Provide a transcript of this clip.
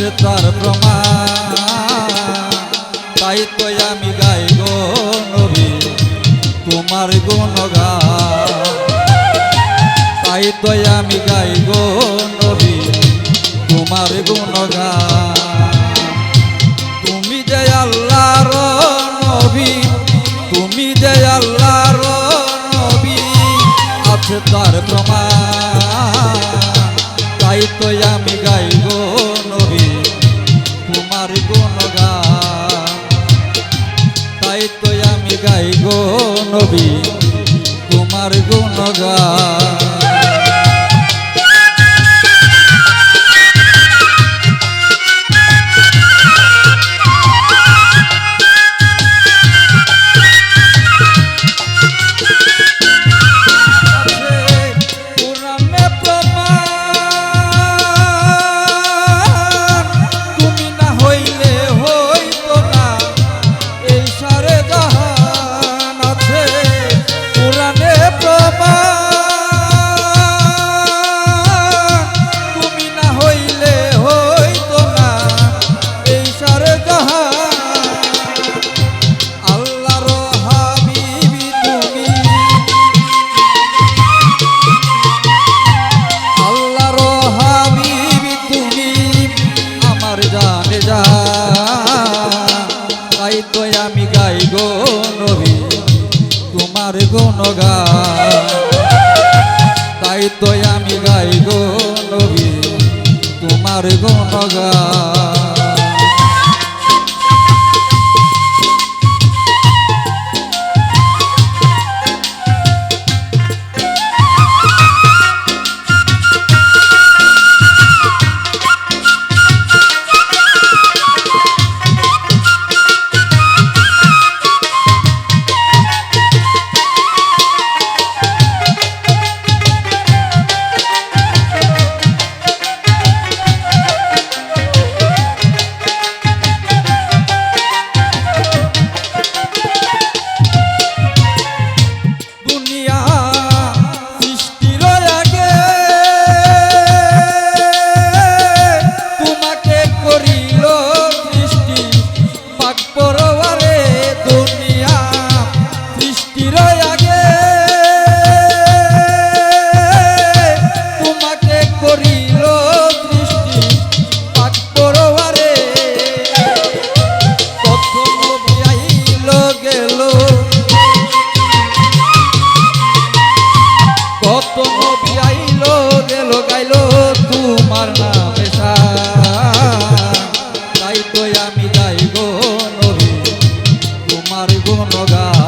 আছে তার প্রমাণ। তাই তো আমি গাই গো নবী, তোমার গুণগা তাই তো আমি গাই গো নবী, তোমার গুণগা তুমি যে আল্লাহর নবী, তুমি যে আল্লাহর নবী, আছে তার প্রমাণ। তাই তো আমি গাইবো গাই গো নবী তোমার গুণ গা তাই তো আমি গাই গো নবী? তোমার গুণগান। তাই তো আমি গাই গো নবী, তোমার গুণগান। আমি যাই গো নবী তোমার গুণগান